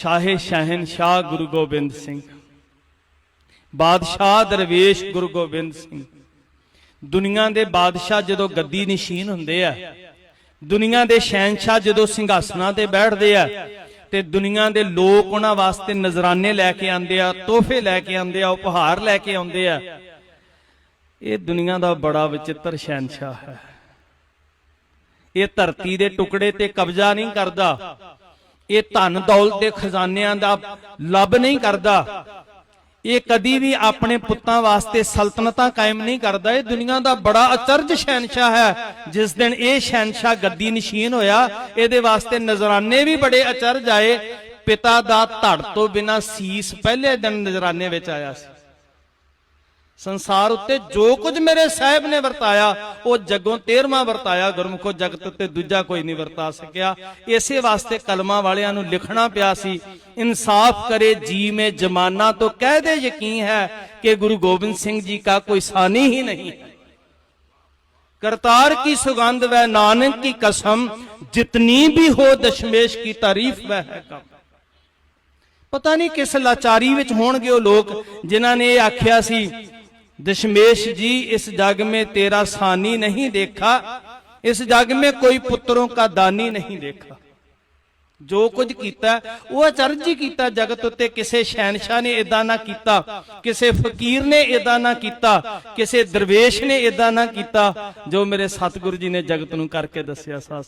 ਸ਼ਾਹੇ ਸ਼ਹਿਨ ਸ਼ਾਹ ਗੁਰੂ ਗੋਬਿੰਦ ਸਿੰਘ। ਬਾਦਸ਼ਾਹ ਦਰਵੇਸ਼ ਗੁਰੂ ਗੋਬਿੰਦ ਸਿੰਘ। ਦੁਨੀਆ ਦੇ ਬਾਦਸ਼ਾਹ ਜਦੋਂ ਗੱਦੀ ਨਿਸ਼ੀਨ ਹੁੰਦੇ ਆ, ਦੁਨੀਆ ਦੇ ਸ਼ਹਿਨशाह ਜਦੋਂ ਸਿੰਘਾਸਨਾਂ ਤੇ ਬੈਠਦੇ ਆ, ਤੇ ਦੁਨੀਆ ਦੇ ਲੋਕ ਉਹਨਾਂ ਵਾਸਤੇ ਨਜ਼ਰਾਨੇ ਲੈ ਕੇ ਆਉਂਦੇ ਆ, ਤੋਹਫੇ ਲੈ ਕੇ ਆਉਂਦੇ ਆ, ਉਪਹਾਰ ਲੈ ਕੇ ਆਉਂਦੇ ਆ। ਇਹ ਦੁਨੀਆ ਦਾ ਬੜਾ ਵਿਚਿੱਤਰ ਸ਼ਹਿਨਸ਼ਾਹ ਹੈ। ਇਹ ਧਰਤੀ ਦੇ ਟੁਕੜੇ ਤੇ ਕਬਜ਼ਾ ਨਹੀਂ ਕਰਦਾ। ਇਹ ਧਨ ਦੌਲਤ ਦੇ ਖਜ਼ਾਨਿਆਂ ਦਾ ਲੱਭ ਨਹੀਂ ਕਰਦਾ। ਇਹ ਕਦੀ ਵੀ ਆਪਣੇ ਪੁੱਤਾਂ ਵਾਸਤੇ ਸਲਤਨਤਾਂ ਕਾਇਮ ਨਹੀਂ ਕਰਦਾ। ਇਹ ਦੁਨੀਆ ਦਾ ਬੜਾ ਅਚਰਜ ਸ਼ਹਿਨਸ਼ਾਹ ਹੈ। ਜਿਸ ਦਿਨ ਇਹ ਸ਼ਹਿਨਸ਼ਾਹ ਗੱਦੀ ਨਸ਼ੀਨ ਹੋਇਆ, ਇਹਦੇ ਵਾਸਤੇ ਨਜ਼ਰਾਨੇ ਵੀ ਬੜੇ ਅਚਰਜ ਆਏ। ਪਿਤਾ ਦਾ ਧੜ ਤੋਂ ਬਿਨਾ ਸੀਸ ਪਹਿਲੇ ਦਿਨ ਨਜ਼ਰਾਨੇ ਵਿੱਚ ਆਇਆ ਸੀ। ਸੰਸਾਰ ਉੱਤੇ ਜੋ ਕੁਝ ਮੇਰੇ ਸਾਹਿਬ ਨੇ ਵਰਤਾਇਆ ਉਹ ਜੱਗੋਂ 13ਵਾਂ ਵਰਤਾਇਆ ਗੁਰਮੁਖੋ ਜਗਤ ਉੱਤੇ ਦੂਜਾ ਕੋਈ ਨਹੀਂ ਵਰਤਾ ਸਕਿਆ ਇਸੇ ਵਾਸਤੇ ਕਲਮਾਂ ਵਾਲਿਆਂ ਨੂੰ ਲਿਖਣਾ ਪਿਆ ਸੀ ਇਨਸਾਫ ਕਰੇ ਜੀ ਮੇ ਜਮਾਨਾ ਤੋਂ ਕਹਿ ਦੇ ਯਕੀਨ ਹੈ ਕਿ ਗੁਰੂ ਗੋਬਿੰਦ ਸਿੰਘ ਜੀ का कोई सानी ही नहीं है करतार की सुगंध वह नानक की कसम जितनी भी हो दशमेश की तारीफ वह है कम ਪਤਾ ਨਹੀਂ ਕਿਸ ਲਾਚਾਰੀ ਵਿੱਚ ਹੋਣਗੇ ਉਹ ਲੋਕ ਜਿਨ੍ਹਾਂ ਨੇ ਇਹ ਆਖਿਆ ਸੀ ਦਸ਼ਮੇਸ਼ ਜੀ, ਇਸ ਜਗ ਮੇ ਤੇਰਾ ਸਾਨੀ ਨਹੀਂ ਦੇਖਾ। ਇਸ ਜਗ में ਕੋਈ पुत्रों ਕਾ ਦਾਨੀ ਨਹੀਂ ਦੇਖਾ। ਜੋ ਕੁਝ ਕੀਤਾ, ਉਹ ਅਚਰਜ ਹੀ ਕੀਤਾ ਜਗਤ ਉੱਤੇ। ਕਿਸੇ ਸ਼ੈਨਸ਼ਾਹ ਨੇ ਇਦਾਂ ਨਾ ਕੀਤਾ, ਕਿਸੇ ਫਕੀਰ ਨੇ ਇਦਾਂ ਨਾ ਕੀਤਾ, ਕਿਸੇ ਦਰਵੇਸ਼ ਨੇ ਇਦਾਂ ਨਾ ਕੀਤਾ। ਜੋ ਮੇਰੇ ਸਤਿਗੁਰੂ ਜੀ ਨੇ ਜਗਤ ਨੂੰ ਕਰਕੇ ਦੱਸਿਆ ਸਾਸ